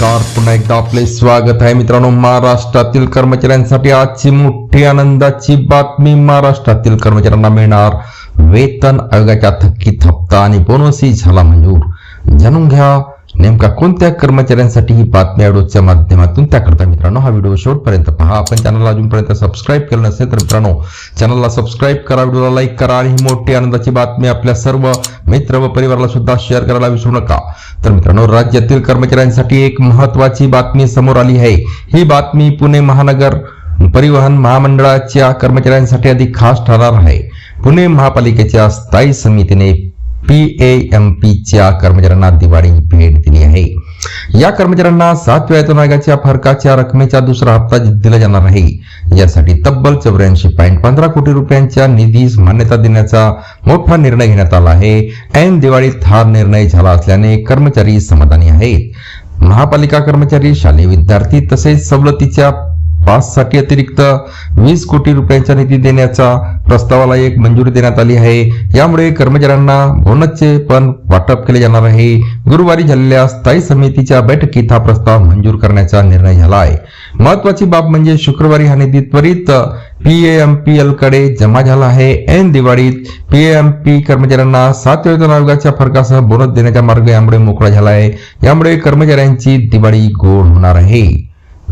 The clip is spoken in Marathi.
नमस्कार. पुन्हा एकदा आपले स्वागत आहे मित्रांनो महाराष्ट्रातील कर्मचाऱ्यांसाठी. आजची मोठी आनंदाची बातमी महाराष्ट्रातील कर्मचाऱ्यांना मिळणार. वेतन आयोगाच्या थकीत हप्ता आणि बोनसही झाला मंजूर. जाणून घ्या नेमका कोणत्या कर्मचाऱ्यांसाठी ही बातमी आयोडोच्या माध्यमातून त्याकरता मित्रांनो हा व्हिडिओ शेवटपर्यंत पहा. आपण चॅनलला अजूनपर्यंत सबस्क्राईब केलं नसेल तर मित्रांनो चॅनलला सबस्क्राईब करा व्हिडिओला लाईक करा आणि ही मोठी आनंदाची बातमी आपल्या सर्व मित्र व परिवाराला सुद्धा शेअर करायला विसरू नका. तर मित्रांनो राज्यातील कर्मचाऱ्यांसाठी एक महत्वाची बातमी समोर आली आहे. ही बातमी पुणे महानगर परिवहन महामंडळाच्या कर्मचाऱ्यांसाठी अधिक खास ठरणार आहे. पुणे महापालिकेच्या स्थायी समितीने पी ए एम पीच्या कर्मचाऱ्यांना दिवाळी भेट दिली आहे. या कर्मचाऱ्यांना सातव्या वेतन आयोगाच्या फरकाच्या रकमेचा दुसरा हप्ता दिला जाणार आहे. यासाठी तब्बल चौऱ्याऐंशी पॉईंट पंधरा कोटी रुपयांच्या निधीस मान्यता देण्याचा मोठा निर्णय घेण्यात आला आहे. ऐन दिवाळीत हा निर्णय झाला असल्याने कर्मचारी समाधानी आहेत. महापालिका कर्मचारी शालेय विद्यार्थी तसेच सवलतीच्या पाससाठी अतिरिक्त वीस कोटी रुपयांचा निधी देण्याचा प्रस्तावाला एक मंजुरी देण्यात आली आहे. यामुळे कर्मचाऱ्यांना बोनसचे पण वाटप केले जाणार आहे. गुरुवारी झालेल्या स्थायी समितीच्या बैठकीत हा प्रस्ताव मंजूर करण्याचा निर्णय झाला आहे. महत्वाची बाब म्हणजे शुक्रवारी हा निधी त्वरित पीएमपीएलकडे जमा झाला आहे. ऐन दिवाळीत पीएमपी कर्मचाऱ्यांना सात वेतन आयोगाच्या फरकासह बोनस देण्याचा मार्ग यामुळे मोकळा झाला आहे. यामुळे कर्मचाऱ्यांची दिवाळी गोड होणार आहे.